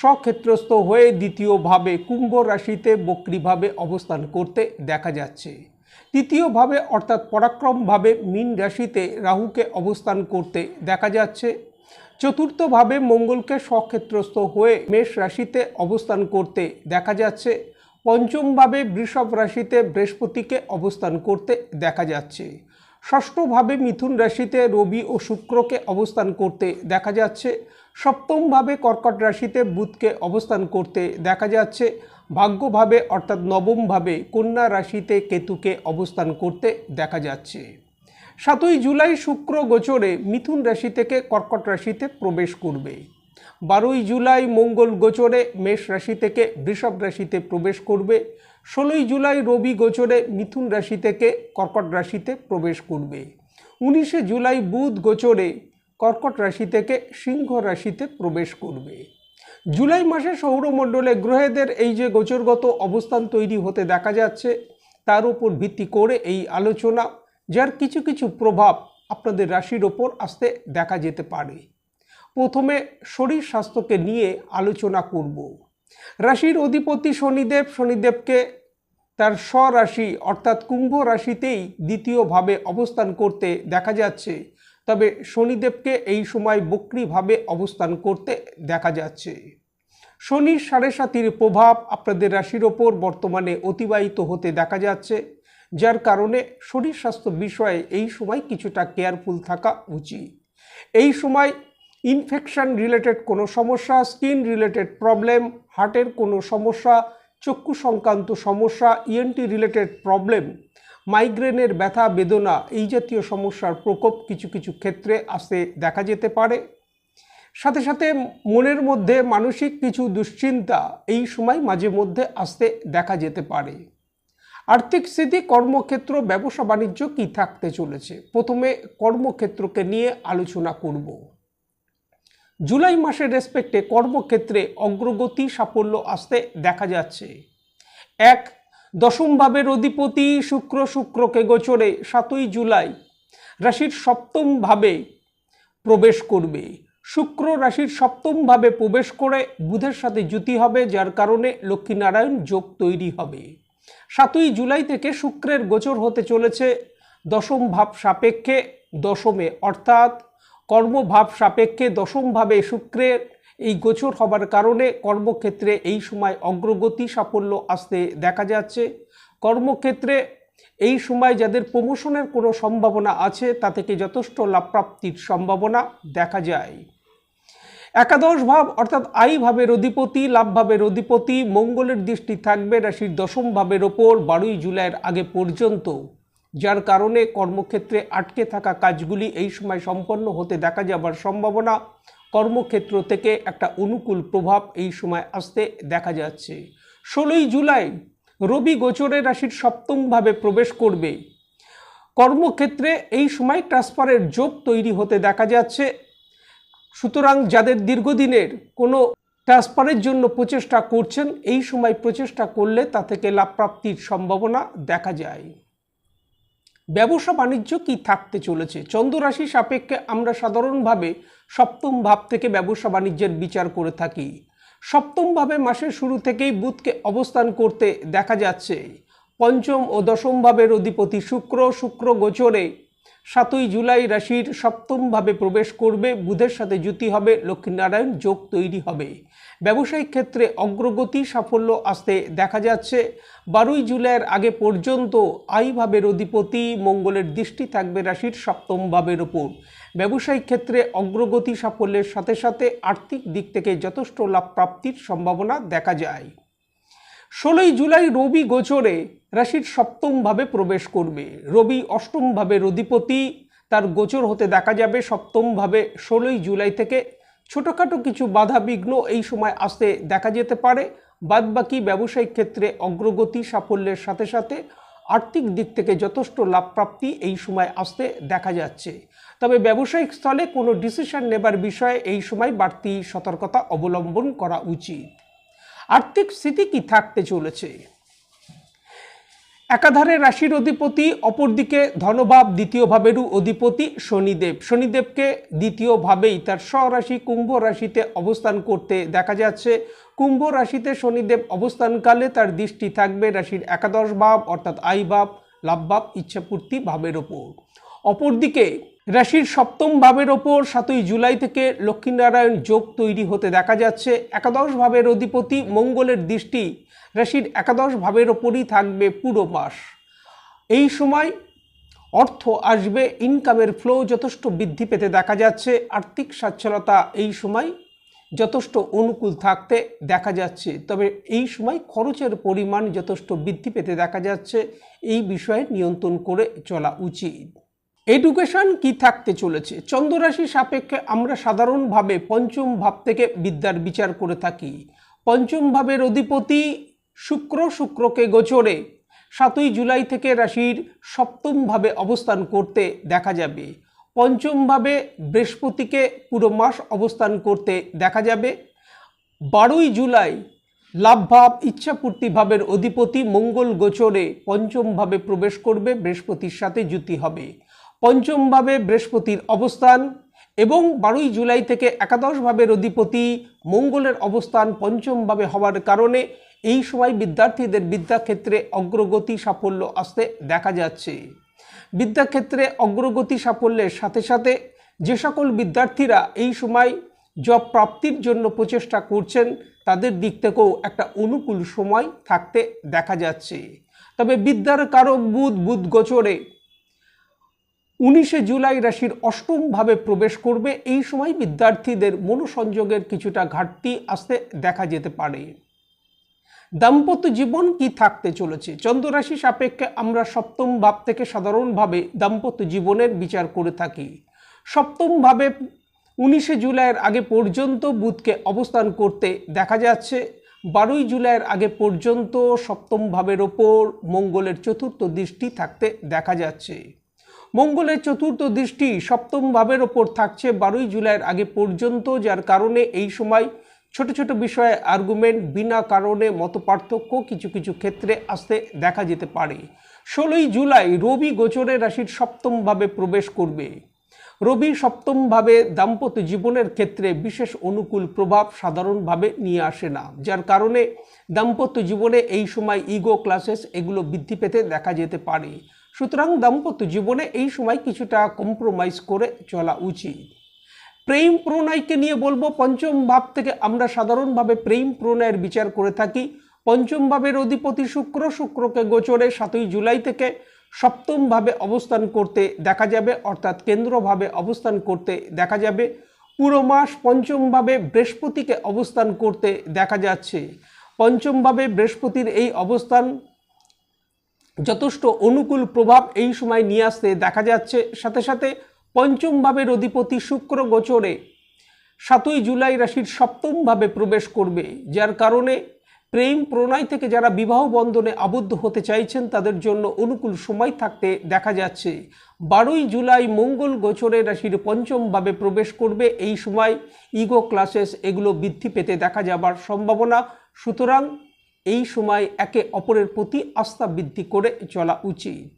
স্বক্ষেত্রস্থ হয়ে দ্বিতীয়ভাবে কুম্ভ রাশিতে বক্রিভাবে অবস্থান করতে দেখা যাচ্ছে। তৃতীয়ভাবে অর্থাৎ পরাক্রমভাবে মীন রাশিতে রাহুকে অবস্থান করতে দেখা যাচ্ছে। চতুর্থভাবে মঙ্গলকে স্বক্ষেত্রস্থ হয়ে মেষ রাশিতে অবস্থান করতে দেখা যাচ্ছে। পঞ্চমভাবে বৃষভ রাশিতে বৃহস্পতিকে অবস্থান করতে দেখা যাচ্ছে। ষষ্ঠভাবে মিথুন রাশিতে রবি ও শুক্রকে অবস্থান করতে দেখা যাচ্ছে। সপ্তমভাবে কর্কট রাশিতে বুধকে অবস্থান করতে দেখা যাচ্ছে। ভাগ্যভাবে অর্থাৎ নবমভাবে কন্যা রাশিতে কেতুকে অবস্থান করতে দেখা যাচ্ছে। সাতই জুলাই শুক্র গোচরে মিথুন রাশি থেকে কর্কট রাশিতে প্রবেশ করবে। বারোই জুলাই মঙ্গল গোচরে মেষ রাশি থেকে বৃষভ রাশিতে প্রবেশ করবে। ষোলোই জুলাই রবি গোচরে মিথুন রাশি থেকে কর্কট রাশিতে প্রবেশ করবে। উনিশে জুলাই বুধ গোচরে কর্কট রাশি থেকে সিংহ রাশিতে প্রবেশ করবে। জুলাই মাসে সৌরমণ্ডলে গ্রহেদের এই যে গোচরগত অবস্থান তৈরি হতে দেখা যাচ্ছে, তার উপর ভিত্তি করে এই আলোচনা, যার কিছু কিছু প্রভাব আপনাদের রাশির ওপর আসতে দেখা যেতে পারে। প্রথমে শরীর স্বাস্থ্যকে নিয়ে আলোচনা করব। রাশির অধিপতি শনিদেব, শনিদেবকে তার স্বরাশি অর্থাৎ কুম্ভ রাশিতেই দ্বিতীয়ভাবে অবস্থান করতে দেখা যাচ্ছে। তবে শনিদেবকে এই সময় বক্রিভাবে অবস্থান করতে দেখা যাচ্ছে। শনির সাড়ে সাতির প্রভাব আপনাদের রাশির ওপর বর্তমানে অতিবাহিত হতে দেখা যাচ্ছে, যার কারণে শরীর স্বাস্থ্য বিষয়ে এই সময় কিছুটা কেয়ারফুল থাকা উচিত। এই সময় ইনফেকশন রিলেটেড কোনো সমস্যা, স্কিন রিলেটেড প্রবলেম, হার্টের কোনো সমস্যা, চক্ষু সংক্রান্ত সমস্যা ইএনটি রিলেটেড প্রবলেম মাইগ্রেনের ব্যথা, বেদনা এই জাতীয় সমস্যার প্রকোপ কিছু কিছু ক্ষেত্রে আসতে দেখা যেতে পারে। সাথে সাথে মনের মধ্যে মানসিক কিছু দুশ্চিন্তা এই সময় মাঝে মধ্যে আসতে দেখা যেতে পারে। আর্থিক স্থিতি, কর্মক্ষেত্র, ব্যবসা, বাণিজ্য কী থাকতে চলেছে? প্রথমে কর্মক্ষেত্রকে নিয়ে আলোচনা করব। জুলাই মাসের রেসপেক্টে কর্মক্ষেত্রে অগ্রগতি, সাফল্য আসতে দেখা যাচ্ছে। এক দশম ভাবের অধিপতি শুক্র শুক্রকে গোচরে সাতই জুলাই রাশির সপ্তম ভাবে প্রবেশ করবে। শুক্র রাশির সপ্তম ভাবে প্রবেশ করে বুধের সাথে জুতি হবে, যার কারণে লক্ষ্মীনারায়ণ যোগ তৈরি হবে। সাতই জুলাই থেকে শুক্রের গোচর হতে চলেছে দশম ভাব সাপেক্ষে দশমে, অর্থাৎ কর্মভাব সাপেক্ষে দশমভাবে শুক্রের এই গোচর হবার কারণে কর্মক্ষেত্রে এই সময় অগ্রগতি সাফল্য আসতে দেখা যাচ্ছে। কর্মক্ষেত্রে এই সময় যাদের প্রমোশনের কোনো সম্ভাবনা আছে, তা থেকে যথেষ্ট লাভপ্রাপ্তির সম্ভাবনা দেখা যায়। একাদশ ভাব অর্থাৎ আই ভাবের অধিপতি, লাভ ভাবের অধিপতি, মঙ্গলের দৃষ্টি থাকবে রাশির দশম ভাবের ওপর বারোই জুলাইয়ের আগে পর্যন্ত। যার কারণে কর্মক্ষেত্রে আটকে থাকা কাজগুলি এই সময় সম্পন্ন হতে দেখা যাবার সম্ভাবনা কর্মক্ষেত্র থেকে একটা অনুকূল প্রভাব এই সময় আসতে দেখা যাচ্ছে। ষোলোই জুলাই রবি গোচরের রাশির সপ্তমভাবে প্রবেশ করবে। কর্মক্ষেত্রে এই সময় ট্রান্সফারের যোগ তৈরি হতে দেখা যাচ্ছে। সুতরাং যাদের দীর্ঘদিনের কোনো ট্রান্সফারের জন্য প্রচেষ্টা করছেন, এই সময় প্রচেষ্টা করলে তা থেকে লাভপ্রাপ্তির সম্ভাবনা দেখা যায়। ব্যবসা বাণিজ্য কি থাকতে চলেছে? চন্দ্ররাশি সাপেক্ষে আমরা সাধারণভাবে সপ্তম ভাব থেকে ব্যবসা বাণিজ্যের বিচার করে থাকি। সপ্তমভাবে মাসের শুরু থেকেই বুধকে অবস্থান করতে দেখা যাচ্ছে। পঞ্চম ও দশম ভাবের অধিপতি শুক্র শুক্র গোচরে সাতই জুলাই রাশির সপ্তমভাবে প্রবেশ করবে, বুধের সাথে জুতি হবে, লক্ষ্মীনারায়ণ যোগ তৈরি হবে। ব্যবসায়িক ক্ষেত্রে অগ্রগতি, সাফল্য আসতে দেখা যাচ্ছে। বারোই জুলাইয়ের আগে পর্যন্ত আই ভাবের অধিপতি, মঙ্গলের দৃষ্টি থাকবে রাশির সপ্তম ভাবের ওপর। ব্যবসায়িক ক্ষেত্রে অগ্রগতি, সাফল্যের সাথে সাথে আর্থিক দিক থেকে যথেষ্ট লাভ প্রাপ্তির সম্ভাবনা দেখা যায়। ষোলোই জুলাই রবি গোচরে রাশির সপ্তমভাবে প্রবেশ করবে। রবি অষ্টমভাবে অধিপতি তার গোচর হতে দেখা যাবে সপ্তমভাবে ষোলোই জুলাই থেকে। ছোটোখাটো কিছু বাধা বিঘ্ন এই সময় আসতে দেখা যেতে পারে। বাদবাকি ব্যবসায়িক ক্ষেত্রে অগ্রগতি, সাফল্যের সাথে সাথে আর্থিক দিক থেকে যথেষ্ট লাভপ্রাপ্তি এই সময় আসতে দেখা যাচ্ছে। তবে ব্যবসায়িক স্থলে কোনো ডিসিশন নেবার বিষয়ে এই সময় বাড়তি সতর্কতা অবলম্বন করা উচিত। আর্থিক স্থিতি কি থাকতে চলেছে? একাধারে রাশির অধিপতি, অপরদিকে ধনভাব দ্বিতীয় ভাবেরও অধিপতি শনিদেব। শনিদেবকে দ্বিতীয় ভাবেই তার স্বরাশি কুম্ভ রাশিতে অবস্থান করতে দেখা যাচ্ছে। কুম্ভ রাশিতে শনিদেব অবস্থানকালে তার দৃষ্টি থাকবে রাশির একাদশ ভাব, অর্থাৎ আই ভাব, লাভ ভাব, ইচ্ছাপূর্তি ভাবের ওপর। অপরদিকে রাশির সপ্তম ভাবের ওপর সাতই জুলাই থেকে লক্ষ্মীনারায়ণ যোগ তৈরি হতে দেখা যাচ্ছে। একাদশ ভাবের অধিপতি মঙ্গলের দৃষ্টি রাশির একাদশ ভাবের ওপরই থাকবে পুরো মাস। এই সময় অর্থ আসবে ইনকামের ফ্লো যথেষ্ট বৃদ্ধি পেতে দেখা যাচ্ছে। আর্থিক সচ্ছলতা এই সময় যথেষ্ট অনুকূল থাকতে দেখা যাচ্ছে। তবে এই সময় খরচের পরিমাণ যথেষ্ট বৃদ্ধি পেতে দেখা যাচ্ছে। এই বিষয়ে নিয়ন্ত্রণ করে চলা উচিত। এডুকেশন কি থাকতে চলেছে? চন্দ্ররাশি সাপেক্ষে আমরা সাধারণভাবে পঞ্চম ভাব থেকে বিদ্যার বিচার করে থাকি। পঞ্চম ভাবের অধিপতি শুক্র, শুক্রকে গোচরে। সাতই জুলাই থেকে রাশির সপ্তমভাবে অবস্থান করতে দেখা যাবে। পঞ্চমভাবে বৃহস্পতিকে পুরো মাস অবস্থান করতে দেখা যাবে। বারোই জুলাই লাভভাব ইচ্ছাপূর্তি ভাবের অধিপতি মঙ্গল গোচরে পঞ্চমভাবে প্রবেশ করবে, বৃহস্পতির সাথে জুতি হবে। পঞ্চমভাবে বৃহস্পতির অবস্থান এবং বারোই জুলাই থেকে একাদশ ভাবের অধিপতি মঙ্গলের অবস্থান পঞ্চমভাবে হওয়ার কারণে এই সময় বিদ্যার্থীদের বিদ্যাক্ষেত্রে অগ্রগতি সাফল্য আসতে দেখা যাচ্ছে। বিদ্যাক্ষেত্রে অগ্রগতি সাফল্যের সাথে সাথে যে সকল বিদ্যার্থীরা এই সময় জব প্রাপ্তির জন্য প্রচেষ্টা করছেন, তাদের দিক থেকেও একটা অনুকূল সময় থাকতে দেখা যাচ্ছে। তবে বিদ্যার কারক বুধ বুধ গোচরে উনিশে জুলাই রাশির অষ্টমভাবে প্রবেশ করবে। এই সময় বিদ্যার্থীদের মনোসংযোগের কিছুটা ঘাটতি আসতে দেখা যেতে পারে। দাম্পত্য জীবন কি থাকতে চলেছে? চন্দ্ররাশি সাপেক্ষে আমরা সপ্তম ভাব থেকে সাধারণভাবে দাম্পত্য জীবনের বিচার করে থাকি। সপ্তম ভাবে উনিশে জুলাইয়ের আগে পর্যন্ত বুধকে অবস্থান করতে দেখা যাচ্ছে। বারোই জুলাইয়ের আগে পর্যন্ত সপ্তম ভাবের ওপর মঙ্গলের চতুর্থ দৃষ্টি থাকতে দেখা যাচ্ছে। মঙ্গলের চতুর্থ দৃষ্টি সপ্তম ভাবের ওপর থাকছে বারোই জুলাইয়ের আগে পর্যন্ত, যার কারণে এই সময় ছোট ছোট বিষয়ে আর্গুমেন্ট বিনা কারণে মতপার্থক্য কিছু কিছু ক্ষেত্রে আসতে দেখা যেতে পারে। ষোলোই জুলাই রবি গোচরে রাশির সপ্তমভাবে প্রবেশ করবে। রবি সপ্তমভাবে দাম্পত্য জীবনের ক্ষেত্রে বিশেষ অনুকূল প্রভাব সাধারণভাবে নিয়ে আসে না, যার কারণে দাম্পত্য জীবনে এই সময় ইগো ক্লাসেস এগুলো বৃদ্ধি পেতে দেখা যেতে পারে। সুতরাং দাম্পত্য জীবনে এই সময় কিছুটা কম্প্রোমাইজ করে চলা উচিত। প্রেম প্রণয়কে নিয়ে বলব, পঞ্চম ভাব থেকে আমরা সাধারণভাবে প্রেম প্রণয়ের বিচার করে থাকি। পঞ্চম ভাবের অধিপতি শুক্র, শুক্রকে গোচরে সাতই জুলাই থেকে সপ্তমভাবে অবস্থান করতে দেখা যাবে, অর্থাৎ কেন্দ্রভাবে অবস্থান করতে দেখা যাবে। পুরো মাস পঞ্চমভাবে বৃহস্পতিকে অবস্থান করতে দেখা যাচ্ছে। পঞ্চমভাবে বৃহস্পতির এই অবস্থান যথেষ্ট অনুকূল প্রভাব এই সময় নিয়ে আসতে দেখা যাচ্ছে। সাথে সাথে পঞ্চম ভাবের অধিপতি শুক্র গোচরে সাতই জুলাই রাশির সপ্তমভাবে প্রবেশ করবে, যার কারণে প্রেম প্রণয় থেকে যারা বিবাহ বন্ধনে আবদ্ধ হতে চাইছেন, তাদের জন্য অনুকূল সময় থাকতে দেখা যাচ্ছে। বারোই জুলাই মঙ্গল গোচরে রাশির পঞ্চমভাবে প্রবেশ করবে। এই সময় ইগো ক্লাসেস এগুলো বৃদ্ধি পেতে দেখা যাবার সম্ভাবনা। সুতরাং এই সময় একে অপরের প্রতি আস্থা বৃদ্ধি করে চলা উচিত।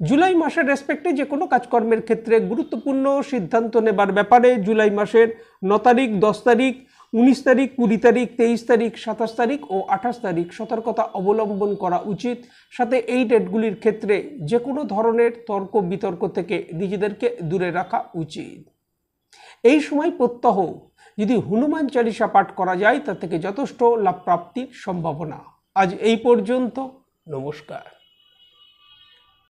জুলাই মাসের রেসপেক্টে যে কোনো কাজকর্মের ক্ষেত্রে গুরুত্বপূর্ণ সিদ্ধান্ত নেবার ব্যাপারে জুলাই মাসের ন তারিখ, দশ তারিখ, উনিশ তারিখ, কুড়ি তারিখ, তেইশ তারিখ, সাতাশ তারিখ ও আঠাশ তারিখ সতর্কতা অবলম্বন করা উচিত। সাথে এই ডেটগুলির ক্ষেত্রে যে কোনো ধরনের তর্ক বিতর্ক থেকে নিজেদেরকে দূরে রাখা উচিত। এই সময় প্রত্যহ যদি হনুমান চালিসা পাঠ করা যায় তা থেকে যথেষ্ট লাভ প্রাপ্তির সম্ভাবনা। আজ এই পর্যন্ত, নমস্কার।